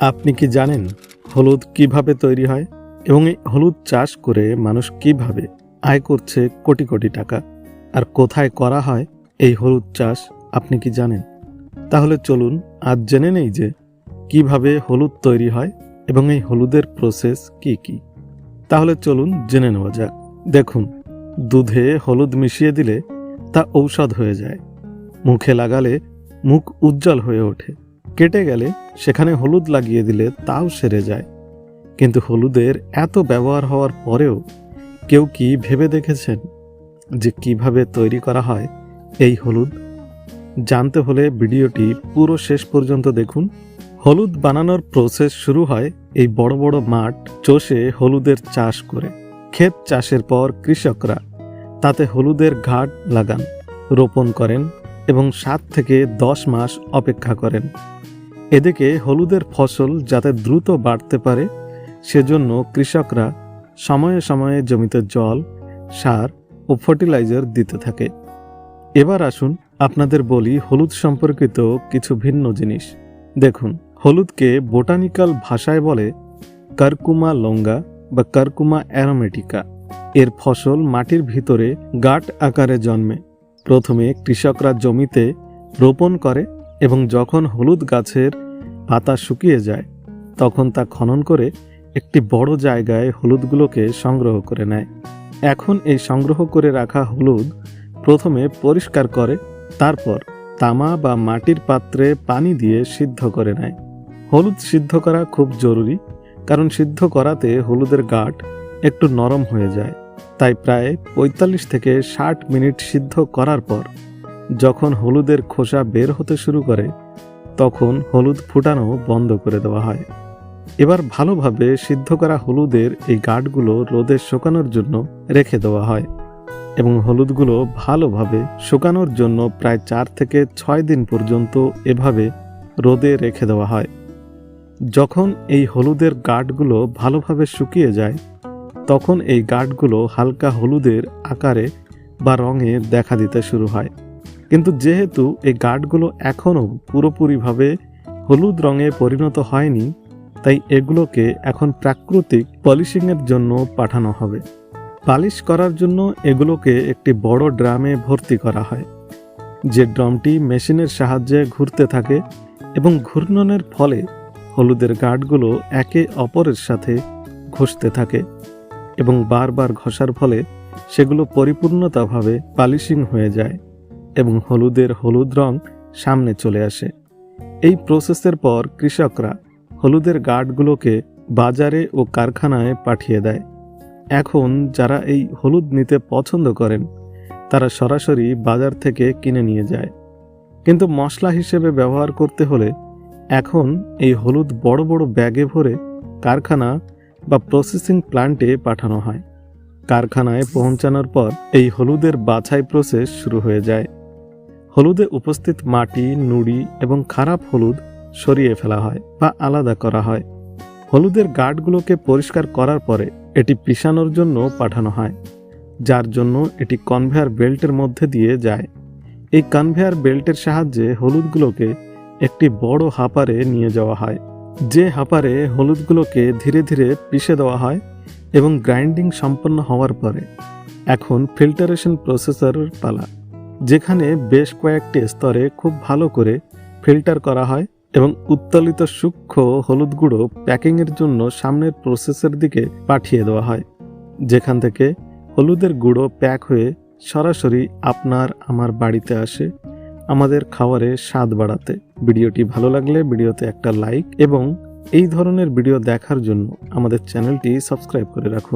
আপনি কি জানেন হলুদ কীভাবে তৈরি হয়? এবং এই হলুদ চাষ করে মানুষ কীভাবে আয় করছে কোটি কোটি টাকা? আর কোথায় করা হয় এই হলুদ চাষ, আপনি কি জানেন? তাহলে চলুন আজ জেনে নেই যে কীভাবে হলুদ তৈরি হয় এবং এই হলুদের প্রসেস কি কি। তাহলে চলুন জেনে নেওয়া যাক। দেখুন, দুধে হলুদ মিশিয়ে দিলে তা ঔষধ হয়ে যায়। মুখে লাগালে মুখ উজ্জ্বল হয়ে ওঠে। কেটে গেলে সেখানে হলুদ লাগিয়ে দিলে তাও সেরে যায়। কিন্তু হলুদের এত ব্যবহার হওয়ার পরেও কেউ কি ভেবে দেখেছেন যে কীভাবে তৈরি করা হয় এই হলুদ? জানতে হলে ভিডিওটি পুরো শেষ পর্যন্ত দেখুন। হলুদ বানানোর প্রসেস শুরু হয় এই বড় বড় মাঠ চষে হলুদের চাষ করে। ক্ষেত চাষের পর কৃষকরা তাতে হলুদের ঘাট লাগান, রোপণ করেন এবং সাত থেকে দশ মাস অপেক্ষা করেন। এদিকে হলুদের ফসল যাতে দ্রুত বাড়তে পারে, সেজন্য কৃষকরা সময়ে সময়ে জমিতে জল, সার ও ফার্টিলাইজার দিতে থাকে। এবার আসুন আপনাদের বলি হলুদ সম্পর্কিত কিছু ভিন্ন জিনিস। দেখুন, হলুদকে বোটানিক্যাল ভাষায় বলে কারকুমা লঙ্গা বা কারকুমা অ্যারোমেটিকা। এর ফসল মাটির ভিতরে গাঁট আকারে জন্মে। প্রথমে কৃষকরা জমিতে রোপণ করে এবং যখন হলুদ গাছের পাতা শুকিয়ে যায়, তখন তা খনন করে একটি বড় জায়গায় হলুদগুলোকে সংগ্রহ করে নেয়। এখন এই সংগ্রহ করে রাখা হলুদ প্রথমে পরিষ্কার করে, তারপর তামা বা মাটির পাত্রে পানি দিয়ে সিদ্ধ করে নেয়। হলুদ সিদ্ধ করা খুব জরুরি, কারণ সিদ্ধ করাতে হলুদের গাঠ একটু নরম হয়ে যায়। তাই প্রায় পঁয়তাল্লিশ থেকে ষাট মিনিট সিদ্ধ করার পর যখন হলুদের খোসা বের হতে শুরু করে, তখন হলুদ ফুটানো বন্ধ করে দেওয়া হয়। এবার ভালোভাবে সিদ্ধ করা হলুদের এই গাঁটগুলো রোদে শুকানোর জন্য রেখে দেওয়া হয় এবং হলুদগুলো ভালোভাবে শুকানোর জন্য প্রায় চার থেকে ছয় দিন পর্যন্ত এভাবে রোদে রেখে দেওয়া হয়। যখন এই হলুদের গাঁটগুলো ভালোভাবে শুকিয়ে যায়, তখন এই গাঁটগুলো হালকা হলুদের আকারে বা রঙে দেখা দিতে শুরু হয়। কিন্তু যেহেতু এই গাঁটগুলো এখনও পুরোপুরিভাবে হলুদ রঙে পরিণত হয়নি, তাই এগুলোকে এখন প্রাকৃতিক পলিশিংয়ের জন্য পাঠানো হবে। পালিশ করার জন্য এগুলোকে একটি বড় ড্রামে ভর্তি করা হয়। যে ড্রামটি মেশিনের সাহায্যে ঘুরতে থাকে এবং ঘূর্ণনের ফলে হলুদের গাঁটগুলো একে অপরের সাথে ঘষতে থাকে এবং বারবার ঘষার ফলে সেগুলো পরিপূর্ণতাভাবে পালিশিং হয়ে যায়। এবং হলুদের হলুদ রং সামনে চলে আসে। এই প্রসেসের পর কৃষকরা হলুদের গাঁটগুলোকে বাজারে ও কারখানায় পাঠিয়ে দেয়। এখন যারা এই হলুদ নিতে পছন্দ করেন, তারা সরাসরি বাজার থেকে কিনে নিয়ে যায়। কিন্তু মশলা হিসেবে ব্যবহার করতে হলে এখন এই হলুদ বড় বড় ব্যাগে ভরে কারখানা বা প্রসেসিং প্ল্যান্টে পাঠানো হয়। কারখানায় পৌঁছানোর পর এই হলুদের বাছাই প্রসেস শুরু হয়ে যায়। হলুদে উপস্থিত মাটি, নুড়ি এবং খারাপ হলুদ সরিয়ে ফেলা হয় বা আলাদা করা হয়। হলুদের গাঁটগুলোকে পরিষ্কার করার পরে এটি পিষানোর জন্য পাঠানো হয়, যার জন্য এটি কনভেয়ার বেল্টের মধ্যে দিয়ে যায়। এই কনভেয়ার বেল্টের সাহায্যে হলুদগুলোকে একটি বড় হাপারে নিয়ে যাওয়া হয়, যে হাপারে হলুদগুলোকে ধীরে ধীরে পিষে দেওয়া হয় এবং গ্রাইন্ডিং সম্পন্ন হওয়ার পরে। এখন ফিল্টারেশন প্রসেসরের পালা। যেখানে বেশ কয়েকটি স্তরে খুব ভালো করে ফিল্টার করা হয় এবং উত্তোলিত সূক্ষ্ম হলুদ গুঁড়ো প্যাকিংয়ের জন্য সামনের প্রসেসের দিকে পাঠিয়ে দেওয়া হয়, যেখান থেকে হলুদের গুঁড়ো প্যাক হয়ে সরাসরি আপনার আমার বাড়িতে আসে, আমাদের খাবারে স্বাদ বাড়াতে। ভিডিওটি ভালো লাগলে ভিডিওতে একটা লাইক এবং এই ধরনের ভিডিও দেখার জন্য আমাদের চ্যানেলটি সাবস্ক্রাইব করে রাখুন।